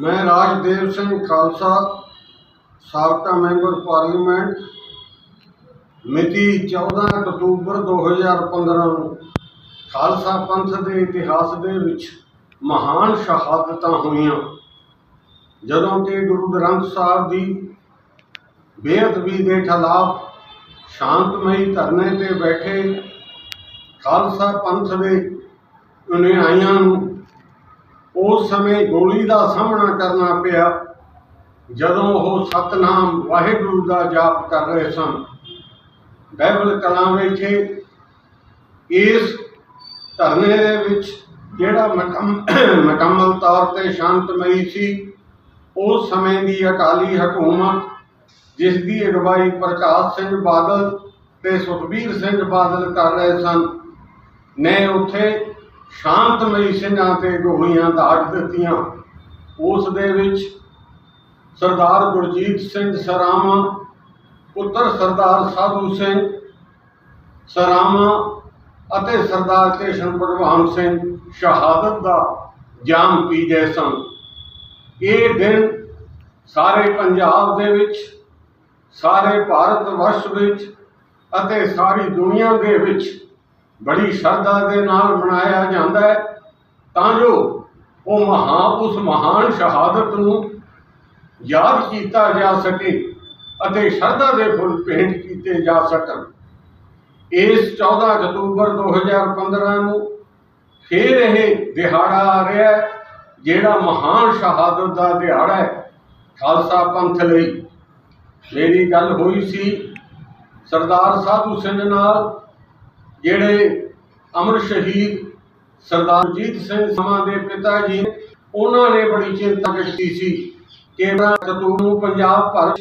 ਮੈਂ ਰਾਜਦੇਵ ਸਿੰਘ ਖਾਲਸਾ, ਸਾਬਕਾ member parliament, ਮਿਤੀ 14 ਅਕਤੂਬਰ 2015 ਨੂੰ ਖਾਲਸਾ ਪੰਥ ਦੇ ਇਤਿਹਾਸ ਦੇ ਵਿੱਚ ਮਹਾਨ ਸ਼ਹਾਦਤਾਂ ਹੋਈਆਂ। ਜਦੋਂ ਕਿ ਗੁਰੂ ਗ੍ਰੰਥ ਸਾਹਿਬ ਦੀ ਬੇਅਦਬੀ ਦੇ ਖਿਲਾਫ ਸ਼ਾਂਤਮਈ ਧਰਨੇ ਤੇ ਬੈਠੇ ਖਾਲਸਾ ਪੰਥ ਦੇ ਅਨੁਯਾਈਆਂ ਨੂੰ ਉਸ ਸਮੇਂ ਗੋਲੀ ਦਾ ਸਾਹਮਣਾ ਕਰਨਾ ਪਿਆ। ਜਦੋਂ ਉਹ ਸਤਨਾਮ ਵਾਹਿਗੁਰੂ ਦਾ ਜਾਪ ਕਰ ਰਹੇ ਸਨ। ਬਾਈਬਲ ਕਲਾਂ ਵਿੱਚ ਇਸ ਧਰਨੇ ਦੇ ਵਿੱਚ ਜਿਹੜਾ ਮੁਕੰਮ- ਮੁਕੰਮਲ ਤੌਰ ਤੇ ਸ਼ਾਂਤਮਈ ਸੀ, ਉਸ ਸਮੇਂ ਦੀ ਅਕਾਲੀ ਹਕੂਮਤ, ਜਿਸ ਦੀ ਅਗਵਾਈ ਪ੍ਰਕਾਸ਼ ਸਿੰਘ ਬਾਦਲ ਤੇ ਸੁਖਬੀਰ ਸਿੰਘ ਬਾਦਲ ਕਰ ਰਹੇ ਸਨ, ਨੇ ਉੱਥੇ ਸ਼ਾਂਤਮਈ ਸਿੰਘਾਂ ਤੇ ਗੋਲੀਆਂ ਦਾਗ ਦਿੱਤੀਆਂ। ਉਸ ਦੇ ਵਿੱਚ ਸਰਦਾਰ ਗੁਰਜੀਤ ਸਿੰਘ ਸਰਾਮਾ, ਪੁੱਤਰ ਸਰਦਾਰ ਸਾਧੂ ਸਿੰਘ ਸਰਾਮਾ ਅਤੇ ਸਰਦਾਰ ਕ੍ਰਿਸ਼ਨ ਭਗਵਾਨ ਸਿੰਘ ਸ਼ਹਾਦਤ ਦਾ ਜਾਮ ਪੀ ਗਏ ਸਨ। ਇਹ ਦਿਨ ਸਾਰੇ ਪੰਜਾਬ ਦੇ ਵਿੱਚ, ਸਾਰੇ ਭਾਰਤ ਵਰਸ਼ ਵਿੱਚ ਅਤੇ ਸਾਰੀ ਦੁਨੀਆ ਦੇ ਵਿੱਚ ਬੜੀ ਸ਼ਰਧਾ ਦੇ ਨਾਲ ਮਨਾਇਆ ਜਾਂਦਾ ਹੈ। ਤਾਂ ਜੋ ਉਹ ਮਹਾ, ਉਸ ਮਹਾਨ ਸ਼ਹਾਦਤ ਨੂੰ ਯਾਦ ਕੀਤਾ ਜਾ ਸਕੇ ਅਤੇ ਸ਼ਰਧਾ ਦੇ ਫੁੱਲ ਭੇਂਟ ਕੀਤੇ ਜਾ ਸਕਣ। ਇਸ 14 ਅਕਤੂਬਰ 2015 ਨੂੰ ਫੇਰ ਇਹ ਦਿਹਾੜਾ ਆ ਰਿਹਾ ਹੈ, ਜਿਹੜਾ ਮਹਾਨ ਸ਼ਹਾਦਤ ਦਾ ਦਿਹਾੜਾ ਹੈ ਖਾਲਸਾ ਪੰਥ ਲਈ। ਮੇਰੀ ਗੱਲ ਹੋਈ ਸੀ ਸਰਦਾਰ ਸਾਧੂ ਸਿੰਘ ਨਾਲ ਜਿਹੜੇ ਅਮਰ ਸ਼ਹੀਦ ਸਰਦਾਰ ਜੀਤ ਸਿੰਘ ਸਮਾਂ ਦੇ ਪਿਤਾ ਜੀ ਉਹਨਾਂ ਨੇ ਬੜੀ ਚਿੰਤਾ ਕੀਤੀ ਸੀ ਕਿ ਅਕਤੂਬਰ ਨੂੰ ਪੰਜਾਬ ਭਰ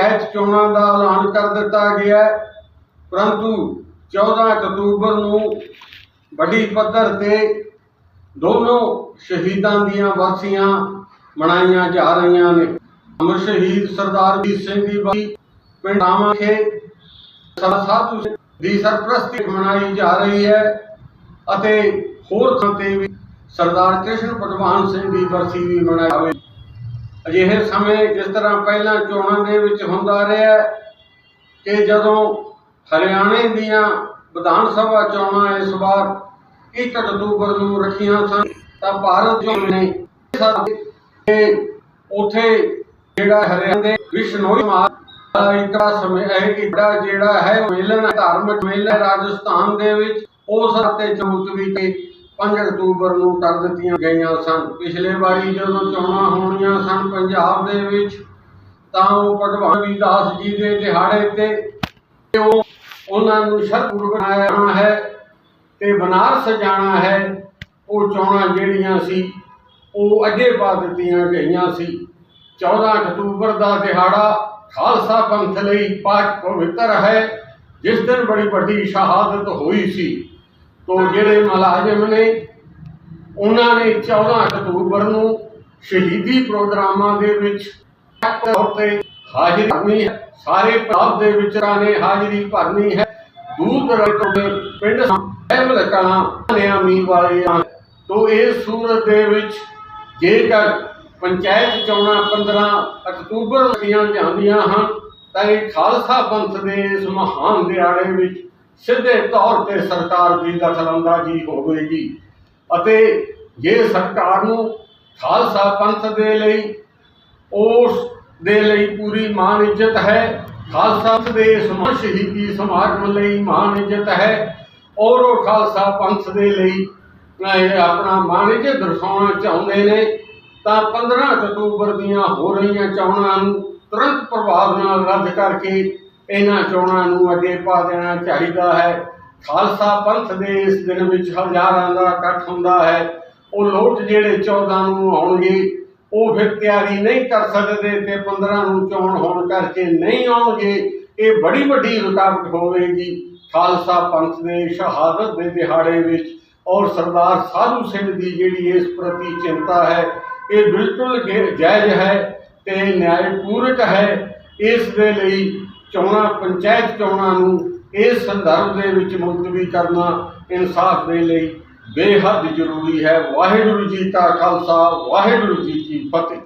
ਐਤ ਚੋਣਾਂ ਦਾ ਐਲਾਨ ਕਰ ਦਿੱਤਾ ਗਿਆ ਪਰੰਤੂ 14 ਅਕਤੂਬਰ ਨੂੰ ਵੱਡੀ ਪੱਧਰ ਤੇ ਦੋਨੋਂ ਸ਼ਹੀਦਾਂ ਦੀਆਂ ਵਰਸੀਆਂ ਮਨਾਈਆਂ ਜਾ ਰਹੀਆਂ ਨੇ। ਅਮਰ ਸ਼ਹੀਦ ਸਰਦਾਰ ਜੀਤ ਸਿੰਘ ਦੀ ਬਾਈ ਪਿੰਡ ਆਵਾਂਗੇ ਸਾਧੂ ਦੀ ਸਰਪ੍ਰਸਤੀ ਮਨਾਈ ਜਾ ਰਹੀ ਹੈ ਅਤੇ ਹੋਰ ਥਾਂ ਵੀ ਸਰਦਾਰ ਕ੍ਰਿਸ਼ਨ ਭਗਵਾਨ ਸਿੰਘ ਦੀ ਬਰਸੀ ਵੀ ਮਨਾਈ ਜਾਵੇ। ਅਜਿਹੇ ਸਮੇਂ ਜਿਸ ਤਰ੍ਹਾਂ ਪਹਿਲਾਂ ਚੋਣਾਂ ਦੇ ਵਿੱਚ ਹੁੰਦਾ ਰਿਹਾ ਕਿ ਜਦੋਂ ਹਰਿਆਣੇ ਦੀਆਂ ਵਿਧਾਨ ਸਭਾ ਚੋਣਾਂ ਇਸ ਵਾਰ 1 ਅਕਤੂਬਰ ਨੂੰ ਰੱਖੀਆਂ ਸਨ, ਤਾਂ ਭਾਰਤ ਜੋ ਨੇ ਤੇ ਉਥੇ ਜਿਹੜਾ ਹਰਿਆਣਾ ਦੇ ਵਿਸ਼ਨੋਈ ਮਾਰ ਇੱਕ ਸਮੇਂ ਹੈ ਕਿ ਜਿਹੜਾ ਹੈ ਮੇਲਨ ਧਾਰਮਿਕ ਮੇਲਾ ਰਾਜਸਥਾਨ ਦੇ ਵਿੱਚ, ਉਸ ਹਫ਼ਤੇ ਚੌਂਤਵੀਂ ਤੇ 5 ਅਕਤੂਬਰ ਨੂੰ ਕਰ ਦਿੱਤੀਆਂ ਗਈਆਂ ਸਨ। ਪਿਛਲੇ ਵਾਰੀ ਜਦੋਂ ਚੋਣਾਂ ਹੋਣੀਆਂ ਸਨ ਪੰਜਾਬ ਦੇ ਵਿੱਚ, ਤਾਂ ਉਹ ਭਗਵਾਨ ਵੀਦਾਸ ਜੀ ਦੇ ਦਿਹਾੜੇ ਤੇ ਉਹ ਉਹਨਾਂ ਨੂੰ ਸ਼ਰਪੁਰ ਬਣਾਇਆ ਹੈ ਤੇ ਬਨਾਰਸ ਜਾਣਾ ਹੈ, ਉਹ ਚੋਣਾਂ ਜਿਹੜੀਆਂ ਸੀ, ਉਹ ਅੱਗੇ ਪਾ ਦਿੱਤੀਆਂ ਗਈਆਂ ਸੀ। 14 ਅਕਤੂਬਰ ਦਾ ਦਿਹਾੜਾ ਖਾਲਸਾ ਪੰਥ ਲਈ ਪਾਕ ਪਵਿੱਤਰ ਹੈ। ਜਿਸ ਦਿਨ ਬੜੀ ਵੱਡੀ ਸ਼ਹਾਦਤ ਹੋਈ ਸੀ, ਤੋ ਜਿਹੜੇ ਮੁਲਾਜ਼ਮ ਨੇ, ਉਹਨਾਂ ਨੇ 14 ਅਕਤੂਬਰ ਨੂੰ ਸ਼ਹੀਦੀ ਪ੍ਰੋਗਰਾਮਾਂ ਦੇ ਵਿੱਚ ਤੌਰ ਤੇ ਹਾਜ਼ਰੀ ਭਰਨੀ ਹੈ। ਸਾਰੇ ਪੰਜਾਬ ਦੇ ਵਿਚਾਰਾਂ ਨੇ ਹਾਜ਼ਰੀ ਭਰਨੀ ਹੈ। ਦੂਰ ਦਰਾਡੇ ਤੋਂ ਦੇ ਪਿੰਡ ਸਹਿਬਲ ਕਲਾਂ, ਨਿਆਮੀ ਵਾਲੇ ਆ। ਇਸ ਸੂਰਤ ਦੇ ਵਿੱਚ ਜੇਕਰ ਪੰਚਾਇਤ ਚੋਣਾਂ 15 ਅਕਤੂਬਰ ਨੂੰ ਜਾਂਦੀਆਂ ਹਨ ਤਾਂ ਇਹ ਖਾਲਸਾ ਪੰਥ ਦੇ ਇਸ ਮਹਾਨ ਦਿਹਾੜੇ ਵਿੱਚ ਸਿੱਧੇ ਤੌਰ ਤੇ ਸਰਕਾਰ ਦੀ ਦਖਲਅੰਦਾਜ਼ੀ ਹੋਵੇਗੀ। ਅਤੇ ਜੇ ਸਰਕਾਰ ਨੂੰ ਖਾਲਸਾ ਪੰਥ ਦੇ ਲਈ ਉਸ ਦੇ ਲਈ ਪੂਰੀ ਮਾਨ ਇੱਜ਼ਤ ਹੈ ਖਾਲਸਾ ਦੇ ਸਮਾਜ ਸ਼ਹੀਦੀ ਸਮਾਗਮ ਲਈ ਮਾਨ ਇੱਜ਼ਤ ਹੈ ਔਰ ਉਹ ਖਾਲਸਾ ਪੰਥ ਦੇ ਲਈ ਅਹ, ਆਪਣਾ ਮਾਨ ਇੱਜ਼ਤ ਦਰਸਾਉਣਾ ਚਾਹੁੰਦੇ ਨੇ ਤਾਂ 15 ਅਕਤੂਬਰ ਦੀਆਂ ਹੋ ਰਹੀਆਂ ਚੋਣਾਂ ਨੂੰ ਤੁਰੰਤ ਪ੍ਰਭਾਵ ਨਾਲ ਰੱਦ ਕਰਕੇ ਇਹਨਾਂ ਚੋਣਾਂ ਨੂੰ ਅੱਗੇ ਪਾ ਦੇਣਾ ਚਾਹੀਦਾ ਹੈ। ਖਾਲਸਾ ਪੰਥ ਦੇ ਇਸ ਦਿਨ ਵਿੱਚ ਹਜ਼ਾਰਾਂ ਦਾ ਇਕੱਠ ਹੁੰਦਾ ਹੈ। ਉਹ ਲੋਟ ਜਿਹੜੇ 14 ਨੂੰ ਆਉਣਗੇ, ਉਹ ਫਿਰ ਤਿਆਰੀ ਨਹੀਂ ਕਰ ਸਕਦੇ ਤੇ 15 ਨੂੰ ਚੋਣ ਹੋਣ ਕਰਕੇ ਨਹੀਂ ਆਉਣਗੇ। ਇਹ ਬੜੀ ਵੱਡੀ ਰੁਕਾਵਟ ਹੋਵੇਗੀ। ਖਾਲਸਾ ਪੰਥ ਦੇ ਸ਼ਹਾਦਤ ਦੇ ਦਿਹਾੜੇ ਵਿੱਚ ਔਰ ਸਰਦਾਰ ਸਾਧੂ ਸਿੰਘ ਦੀ ਜਿਹੜੀ ਇਸ ਪ੍ਰਤੀ ਚਿੰਤਾ ਹੈ ਇਹ ਬਿਲਕੁਲ ਗੇ- ਜਾਇਜ਼ ਹੈ ਤੇ ਨਿਆਂਪੂਰਕ ਹੈ। ਇਸ ਦੇ ਲਈ ਚੋਣਾਂ, ਪੰਚਾਇਤ ਚੋਣਾਂ ਨੂੰ ਇਸ ਸੰਦਰਭ ਦੇ ਵਿੱਚ ਮੁਲਤਵੀ ਕਰਨਾ ਇਨਸਾਫ ਦੇ ਲਈ ਬੇਹੱਦ ਜ਼ਰੂਰੀ ਹੈ। ਵਾਹਿਗੁਰੂ ਜੀ ਕਾ ਖਾਲਸਾ, ਵਾਹਿਗੁਰੂ ਜੀ ਕੀ ਫਤਿਹ।